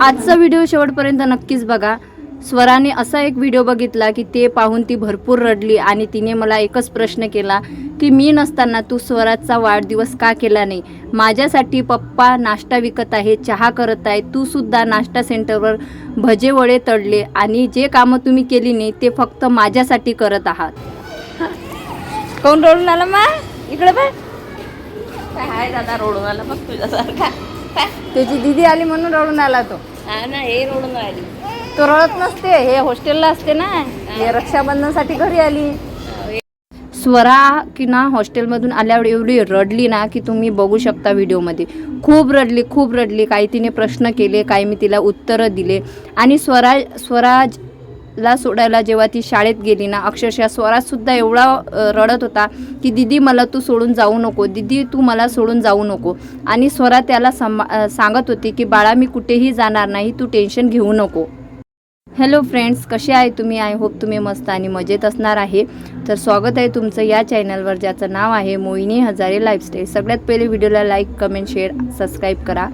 आजचा व्हिडिओ शेवटपर्यंत नक्कीच बघा. स्वराने असा एक व्हिडिओ बघितला की ते पाहून ती भरपूर रडली आणि तिने मला एकच प्रश्न केला की मी नसताना तू स्वराचा वाढदिवस का केला नाही? माझ्यासाठी पप्पा नाश्ता विकत आहे चहा करत आहे तू सुद्धा नाश्ता सेंटरवर भजे वडे तळले आणि जे कामं तुम्ही केली नाही ते फक्त माझ्यासाठी करत आहात. कोण रडून आला मा? इकडे बाय काय हाय दादा रोडून आला बघ तुझ्यासारखा. त्याची दिदी आली म्हणून रडून आला तो. हा ना हे रोडून आली. तो रडत नसते हे हॉस्टेलला असते ना हे रक्षाबंधनसाठी घरी आली. स्वरा की ना हॉस्टेलमधून आल्यावर एवढी रडली ना की तुम्ही बघू शकता व्हिडिओमध्ये. खूप रडली खूप रडली. काही तिने प्रश्न केले काही मी तिला उत्तरं दिले. आणि स्वरा ला सोडायला जेव्हा ती शाळेत गेली ना अक्षरशः स्वराजसुद्धा एवढा रडत होता की दिदी मला तू सोडून जाऊ नको. दिदी तू मला सोडून जाऊ नको. आणि स्वरा त्याला समा सांगत होती की बाळा मी कुठेही जाणार नाही. तू टेन्शन घेऊ नको. हॅलो फ्रेंड्स कसे आहे तुम्ही? आय होप तुम्ही मस्त आणि मजेत असणार आहे. तर स्वागत आहे तुमचं या चॅनलवर ज्याचं नाव आहे मोहिनी हजारे लाईफस्टाईल सगळ्यात पहिले व्हिडिओला लाईक कमेंट शेअर सबस्क्राईब करा.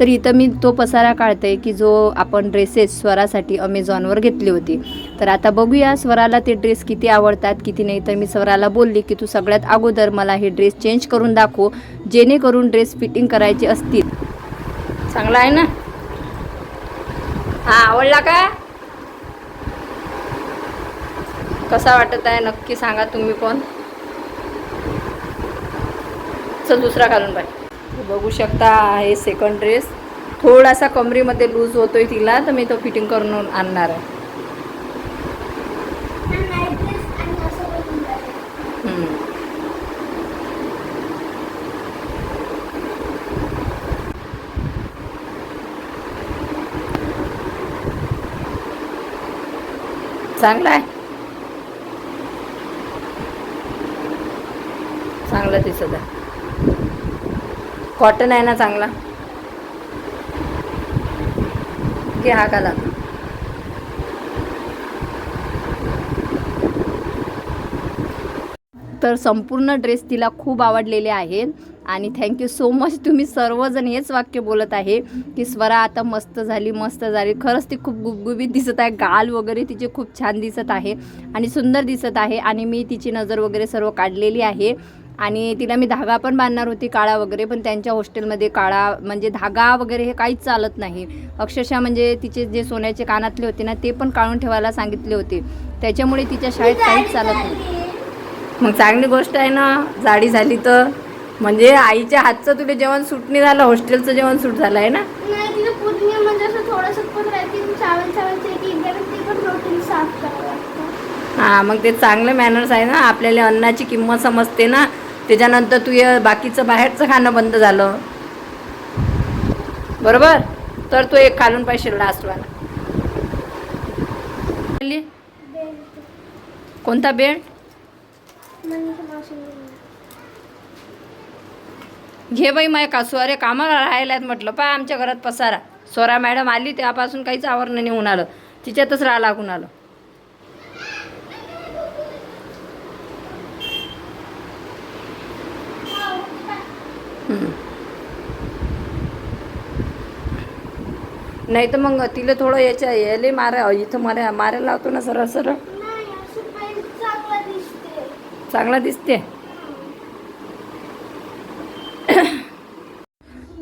तर इथं मी तो पसारा काढते की जो आपण ड्रेसेस स्वरासाठी अमेझॉनवर घेतली होती. तर आता बघूया स्वराला ते ड्रेस किती आवडतात किती नाही. तर मी स्वराला बोलली की तू सगळ्यात अगोदर मला हे ड्रेस चेंज करून दाखव जेणेकरून ड्रेस फिटिंग करायचे असतील. चांगला आहे ना? हा आवडला का? कसा वाटत आहे? नक्की सांगा तुम्ही पण. चल दुसरा घालून बाय बघू शकता हे सेकंड ड्रेस थोडासा कमरीमध्ये लूज होतोय तिला तर मी तो फिटिंग करून आणणार आहे. चांगला आहे. चांगला दिसत आहे. कॉटन आहे ना चांगला. की हा काला. तर संपूर्ण ड्रेस तिला खूप आवडलेले आहेत आणि थँक्यू सो मच तुम्ही सर्वजण हेच वाक्य बोलत आहे की स्वरा आता मस्त झाली मस्त झाली. खरंच ती खूप गुबगुबीत दिसत आहे. गाल वगैरे तिचे खूप छान दिसत आहे आणि सुंदर दिसत आहे. आणि मी तिची नजर वगैरे सर्व काढलेली आहे. आणि तिला मी धागा पण बांधणार होती काळा वगैरे पण त्यांच्या हॉस्टेलमध्ये काळा म्हणजे धागा वगैरे हे काहीच चालत नाही. अक्षरशः म्हणजे तिचे जे सोन्याचे कानातले होते ना ते पण काढून ठेवायला सांगितले होते. त्याच्यामुळे तिच्या शाळेत काहीच चालत नाही. मग चांगली गोष्ट आहे ना जाडी झाली तर. म्हणजे आईच्या हातचं तुला जेवण सूट नाही झालं हॉस्टेलचं जेवण सूट झालं आहे ना? नाही तिला पूर्ण म्हणजे हां मग ते चांगले मॅनर्स आहे ना आपल्याला अन्नाची किंमत समजते ना. त्याच्यानंतर तू बाकीचं बाहेरचं खाणं बंद झालं. बरोबर? तर तू एक खालून पाहिजे लास्टवाला कोणता बेल्ट घे बाई माय का अरे कामाला राहिल्यात म्हटलं पा आमच्या घरात पसारा. सोरा मॅडम आली त्यापासून काहीच आवरण होऊन आलं. तिच्यातच राहा लागून आलं. नाही तर मग तिला थोडं याच्या याले मारा इथं मारा मारायला लावतो ना सरळ सरळ. चांगला दिसते. चांगला दिसते?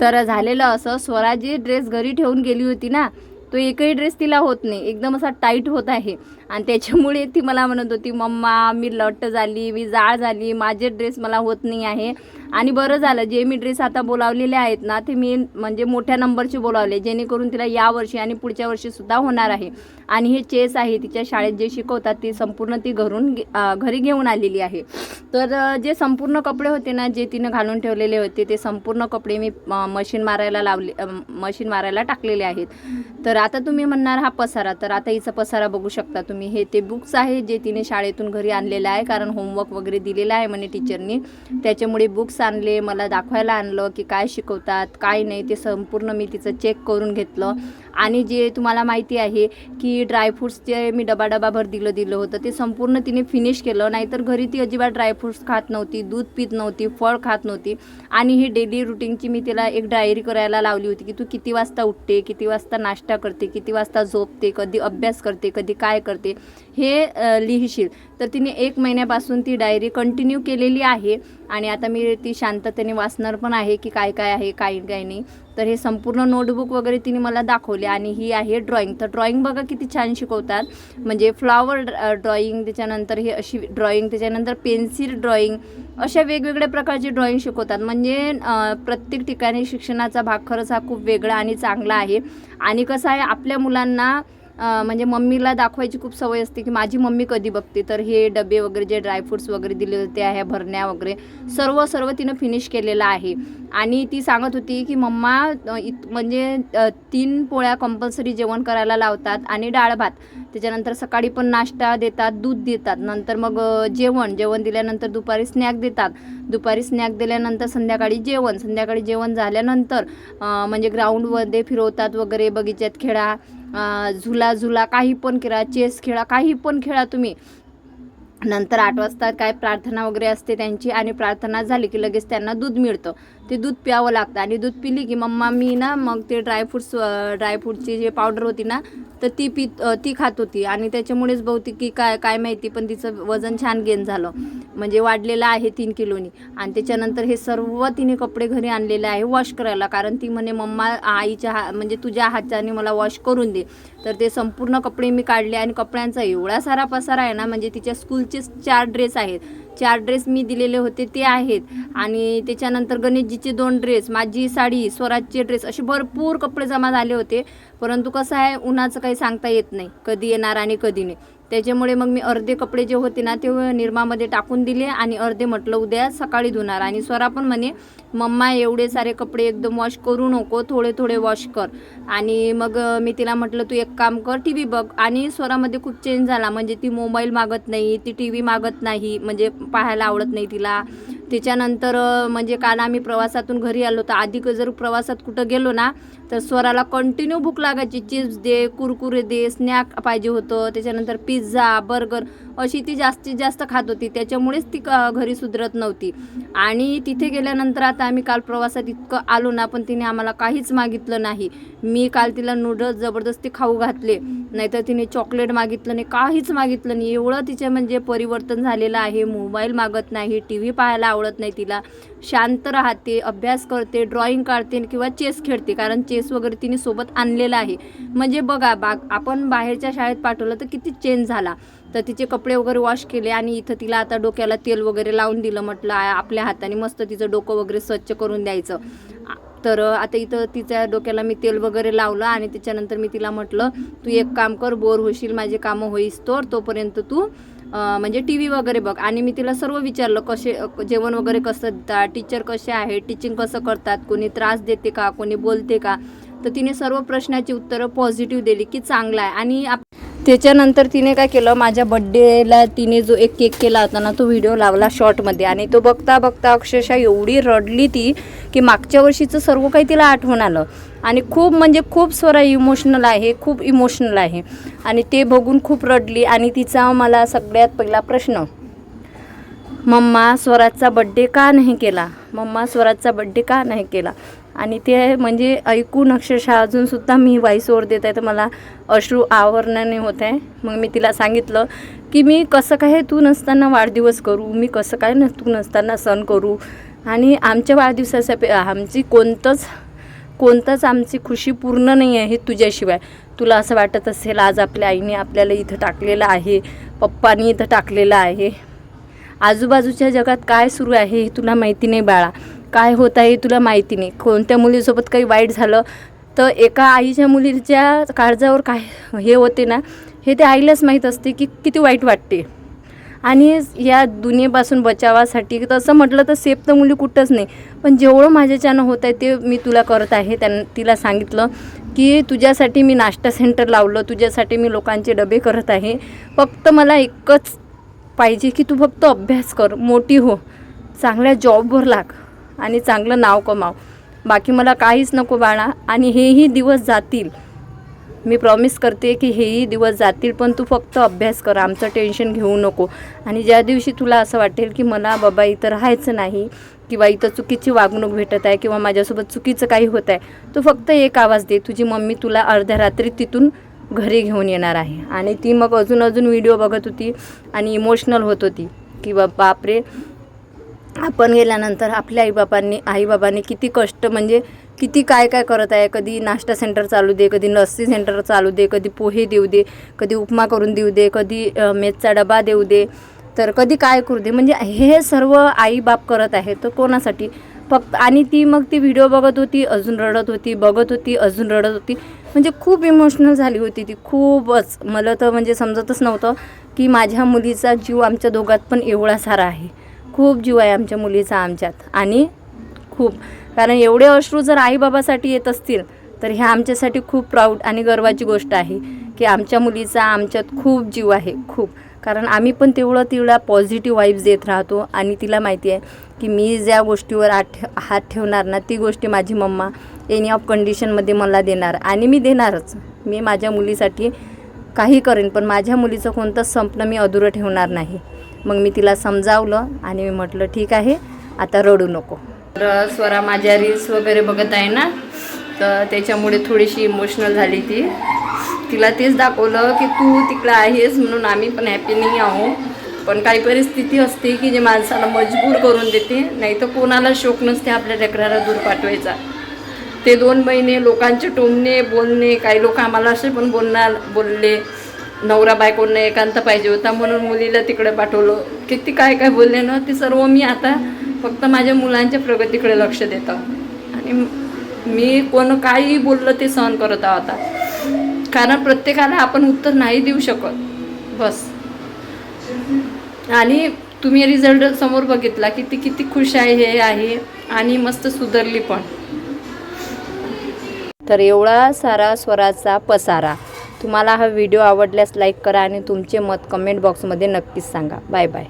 तर झालेलं असं स्वराजी ड्रेस घरी ठेवून गेली होती ना तो एकही ड्रेस तिला होत नाही. एकदम असा टाईट होत आहे. आणि त्याच्यामुळे ती मला म्हणत होती मम्मा मी लट झाली मी जाळ झाली माझे ड्रेस मला होत नाही आहे. आणि बरं झालं जे मी ड्रेस आता बोलावलेले आहेत ना ते मी म्हणजे मोठ्या नंबरचे बोलावले जेणेकरून तिला या वर्षी आणि पुढच्या वर्षीसुद्धा होणार आहे. आणि हे चेस आहे तिच्या शाळेत जे शिकवतात ते संपूर्ण ती घरून घे- घरी घेऊन आलेली आहे. तर जे संपूर्ण कपडे होते ना जे तिनं घालून ठेवलेले होते ते संपूर्ण कपडे मी मशीन मारायला लावले मशीन मारायला टाकलेले आहेत. तर आता तुम्ही म्हणणार हा पसारा तर आता हिचा पसारा बघू शकता तुम्ही. हे ते बुक्स आहे जे तिने शाळेतून घरी आणलेलं आहे कारण होमवर्क वगैरे दिलेलं आहे म्हणे टीचरनी त्याच्यामुळे बुक्स आणले मला दाखवायला आणलं की काय शिकवतात काय नाही ते संपूर्ण मी तिचं चेक करून घेतलं. आणि जे तुम्हाला माहिती आहे की ड्रायफ्रूट्स जे मी डबा डबाभर दिलं दिलं होतं ते संपूर्ण तिने फिनिश केलं. नाहीतर घरी ती अजिबात ड्रायफ्रूट्स खात नव्हती दूध पित नव्हती फळ खात नव्हती. आणि ही डेली रुटीनची मी तिला एक डायरी करायला लावली होती की तू किती वाजता उठते किती वाजता नाश्ता करते किती वाजता झोपते कधी अभ्यास करते कधी काय करते. हे लिहिशील. तर तिने एक महिन्यापासून ती डायरी कंटिन्यू केलेली आहे. आणि आता मी ती शांततेने वाचणार पण आहे की काय काय आहे काय काय नाही. तर हे संपूर्ण नोटबुक वगैरे तिने मला दाखवले आणि ही आहे ड्रॉइंग तर ड्रॉइंग बघा किती छान शिकवतात. म्हणजे फ्लॉवर ड्रॉइंग त्याच्यानंतर हे अशी ड्रॉइंग त्याच्यानंतर पेन्सिल ड्रॉइंग अशा वेगवेगळ्या प्रकारचे ड्रॉइंग शिकवतात. म्हणजे प्रत्येक ठिकाणी शिक्षणाचा भाग खरंच हा खूप वेगळा आणि चांगला आहे. आणि कसं आहे आपल्या मुलांना म्हणजे मम्मीला दाखवायची खूप सवय असते की माझी मम्मी कधी बघते? तर हे डबे वगैरे जे ड्रायफ्रुट्स वगैरे दिले होते ह्या भरण्या वगैरे सर्व सर्व तिनं फिनिश केलेलं आहे. आणि ती सांगत होती की मम्मा इत म्हणजे तीन पोळ्या कंपल्सरी जेवण करायला लावतात आणि डाळ भात. त्याच्यानंतर सकाळी पण नाश्ता देतात दूध देतात. नंतर मग जेवण. जेवण दिल्यानंतर दुपारी स्नॅक देतात. दुपारी स्नॅक दिल्यानंतर संध्याकाळी जेवण. संध्याकाळी जेवण झाल्यानंतर म्हणजे ग्राउंडमध्ये फिरवतात वगैरे बगीच्यात खेळा. झुला झुला काही पण खेळा चेस खेळा काही पण खेळा तुम्ही. नंतर आठ वाजता काय प्रार्थना वगैरे असते त्यांची आणि प्रार्थना झाली की लगेच त्यांना दूध मिळतं. ते दूध प्यावं लागतं. आणि दूध पिली की मम्मा मी ना मग ते ड्रायफ्रूट्स ड्रायफ्रूटची जे पावडर होती ना तर ती पी ती खात होती. आणि त्याच्यामुळेच बहुतेक की काय काय माहिती पण तिचं वजन छान गेन झालं. म्हणजे वाढलेलं आहे तीन किलोनी. आणि त्याच्यानंतर हे सर्व तिने कपडे घरी आणलेले आहे वॉश करायला. कारण ती म्हणे मम्मा आईच्या हा म्हणजे तुझ्या हाताने मला वॉश करून दे. तर ते संपूर्ण कपडे मी काढले. आणि कपड्यांचा एवढा सारा पसारा आहे ना म्हणजे तिच्या स्कूलचेच चार ड्रेस आहेत. चार ड्रेस मी दिलेले होते ते आहेत. आणि त्याच्यानंतर गणेशजीचे दोन ड्रेस माझी साडी स्वराजचे ड्रेस असे भरपूर कपडे जमा झाले होते. परंतु कसं आहे उन्हाचं काही सांगता येत नाही. कधी येणार आणि कधी नाही. त्याच्यामुळे मग मी अर्धे कपडे जे होते ना ते निर्मामध्ये टाकून दिले आणि अर्धे म्हटलं उद्या सकाळी धुणार. आणि स्वरा पण म्हणे मम्मा एवढे सारे कपडे एकदम वॉश करू नको थोडे थोडे वॉश कर. आणि मग मी तिला म्हटलं तू एक काम कर टी व्ही बघ. आणि स्वरामध्ये खूप चेंज झाला. म्हणजे ती मोबाईल मागत नाही ती टी व्ही मागत नाही म्हणजे पाहायला आवडत नाही तिला. त्याच्यानंतर म्हणजे काल आम्ही प्रवासातून घरी आलो तर आधी क- जर प्रवासात कुठं गेलो ना तर स्वराला कंटिन्यू भूक लागायची. चिप्स दे कुरकुरे दे स्नॅक पाहिजे होतं. त्याच्यानंतर पिझ्झा बर्गर अशी ती जास्तीत जास्त खात होती. त्याच्यामुळेच ती घरी सुधरत नव्हती. आणि तिथे गेल्यानंतर आता आम्ही काल प्रवासात इतकं आलो ना पण तिने आम्हाला काहीच मागितलं नाही. मी काल तिला नूडल्स जबरदस्ती खाऊ घातले. नाहीतर तिने चॉकलेट मागितलं नाही काहीच मागितलं नाही. एवढं तिचे म्हणजे परिवर्तन झालेलं आहे. मोबाईल मागत नाही टी व्ही पाहायला आवडत नाही तिला. शांत राहते अभ्यास करते ड्रॉइंग काढते किंवा चेस खेळते कारण चेस वगैरे तिने सोबत आणलेलं आहे. म्हणजे बघा बाग आपण बाहेरच्या शाळेत पाठवलं तर किती चेंज झाला. तर तिचे कपडे वगैरे वॉश केले आणि इथं तिला आता डोक्याला तेल वगैरे लावून दिलं म्हटलं आपल्या हाताने मस्त तिचं डोकं वगैरे स्वच्छ करून द्यायचं. तर आता इथं तिच्या डोक्याला मी तेल वगैरे लावलं आणि त्याच्यानंतर मी तिला म्हटलं तू एक काम कर बोर होशील माझे कामं होईस तर तोपर्यंत तू म्हणजे टी व्ही वगैरे बघ. आणि मी तिला सर्व विचारलं कसे जेवण वगैरे कसं देतात टीचर कसे आहे टीचिंग कसं करतात कोणी त्रास देते का कोणी बोलते का? तर तिने सर्व प्रश्नाची उत्तरं पॉझिटिव्ह दिली की चांगलं आहे. आणि आप त्याच्यानंतर तिने काय केलं? माझ्या बड्डेला तिने जो एक केक केला होता ना तो व्हिडिओ लावला शॉर्टमध्ये आणि तो बघता बघता अक्षरशः एवढी रडली ती की मागच्या वर्षीचं सर्व काही तिला आठवण आलं. आणि खूप म्हणजे खूप स्वरा इमोशनल आहे खूप इमोशनल आहे. आणि ते बघून खूप रडली. आणि तिचा मला सगळ्यात पहिला प्रश्न मम्मा स्वराजचा बड्डे का नाही केला? मम्मा स्वराजचा बड्डे का नाही केला? आणि ते म्हणजे ऐकून अक्षरशः अजूनसुद्धा मी व्हॉइस ओवर देत आहे तर मला अश्रू आवरणाने होत आहे. मग मी तिला सांगितलं की मी कसं काय तू नसताना वाढदिवस करू मी कसं काय न तू नसताना सण करू. आणि आमच्या वाढदिवसाच्या पे- आमची कोणतंच कोणतंच आमची खुशी पूर्ण नाही आहे तुझ्याशिवाय. तुला असं वाटत असेल आज आपल्या आईने आपल्याला इथं टाकलेलं आहे पप्पानी इथं टाकलेलं आहे. आजूबाजूच्या जगात काय सुरू आहे हे तुला माहिती नाही बाळा. काय होत आहे तुला माहिती नाही. कोणत्या मुलीसोबत काही वाईट झालं तर एका आईच्या मुलीच्या काळजावर काय हे होते ना हे त्या आईलाच माहीत असते की किती वाईट वाटते. आणि या दुनियेपासून बचावासाठी तसं म्हटलं तर सेफ तर मुली कुठंच नाही. पण जेवढं माझ्याच्यानं होत आहे ते मी तुला करत आहे. त्यां तिला सांगितलं की तुझ्यासाठी मी नाश्ता सेंटर लावलं तुझ्यासाठी मी लोकांचे डबे करत आहे. फक्त मला एकच पाहिजे की तू फक्त अभ्यास कर मोठी हो. चांगल्या जॉबवर लाग. आणि चांगलं नाव कमाव. बाकी मला काहीच नको बाळा आणि हेही दिवस जातील. मी प्रॉमिस करते की हेही दिवस जातील पण तू फक्त अभ्यास कर आमचं टेन्शन घेऊ नको. आणि ज्या दिवशी तुला असं वाटेल की मला बाबा इथं राहायचं नाही किंवा इथं चुकीची वागणूक भेटत आहे किंवा माझ्यासोबत चुकीचं काही होत आहे तू फक्त एक आवाज दे तुझी मम्मी तुला अर्ध्या रात्री तिथून घरी घेऊन येणार आहे. आणि ती मग अजून अजून व्हिडिओ बघत होती आणि इमोशनल होत होती की बा बापरे आपण गेल्यानंतर आपल्या आईबापांनी आईबाबांनी किती कष्ट म्हणजे किती काय काय करत आहे? कधी नाश्ता सेंटर चालू दे कधी लस्सी सेंटर चालू दे कधी पोहे देऊ दे कधी उपमा करून देऊ दे कधी मेथचा डबा देऊ दे. तर कधी काय करू दे? म्हणजे हे सर्व आईबाप करत आहे तर कोणासाठी? फक्त आणि ती मग ती व्हिडिओ बघत होती अजून रडत होती बघत होती अजून रडत होती. म्हणजे खूप इमोशनल झाली होती ती खूपच. मला तर म्हणजे समजतच नव्हतं की माझ्या मुलीचा जीव आमच्या दोघात पण एवढा सारा आहे. खूप जीव आहे आमच्या मुलीचा आमच्यात. आणि खूप. कारण एवढे अश्रू जर आईबाबासाठी येत असतील तर ह्या आमच्यासाठी खूप प्राऊड आणि गर्वाची गोष्ट आहे की आमच्या मुलीचा आमच्यात खूप जीव आहे खूप. कारण आम्ही पण तेवढं तिला पॉझिटिव्ह वाईब्स देत राहतो आणि तिला माहिती आहे की मी ज्या गोष्टीवर हात हात ठेवणार ना ती गोष्टी माझी मम्मा एनी ऑफ कंडिशनमध्ये मला देणार. आणि मी देणारच. मी माझ्या मुलीसाठी काही करेन पण माझ्या मुलीचं कोणतंच संपणं मी अधुरं ठेवणार नाही. मग मी तिला समजावलं आणि मी म्हटलं ठीक आहे आता रडू नको. तर स्वरा माझ्या रील्स वगैरे बघत आहे ना तर त्याच्यामुळे थोडीशी इमोशनल झाली ती. तिला तेच दाखवलं की तू तिकडं आहेस म्हणून आम्ही पण हॅपी नाही आहो. पण काही परिस्थिती असते की जे माणसाला मजबूर करून देते नाही तर कोणाला शोक नसते आपल्या लेकराला दूर पाठवायचा. ते दोन महिने लोकांचे टोमणे बोलणे काही लोक आम्हाला असे पण बोलणार बोलले. नवरा बायकोंना एकांत पाहिजे होता म्हणून मुलीला तिकडे पाठवलं. किती काय काय बोलले ना ते सर्व मी आता फक्त माझ्या मुलांच्या प्रगतीकडे लक्ष देतो आणि मी कोण काही बोललं ते सहन करत आहोत आता. कारण प्रत्येकाला आपण उत्तर नाही देऊ शकत. बस. आणि तुम्ही रिझल्ट समोर बघितला की ती किती खुश आहे हे आहे आणि मस्त सुधरली पण. तर एवढा सारा स्वराचा पसारा. तुम्हाला हा व्हिडिओ आवडल्यास लाईक करा आणि तुमचे मत कमेंट बॉक्समध्ये नक्कीच सांगा. Bye bye.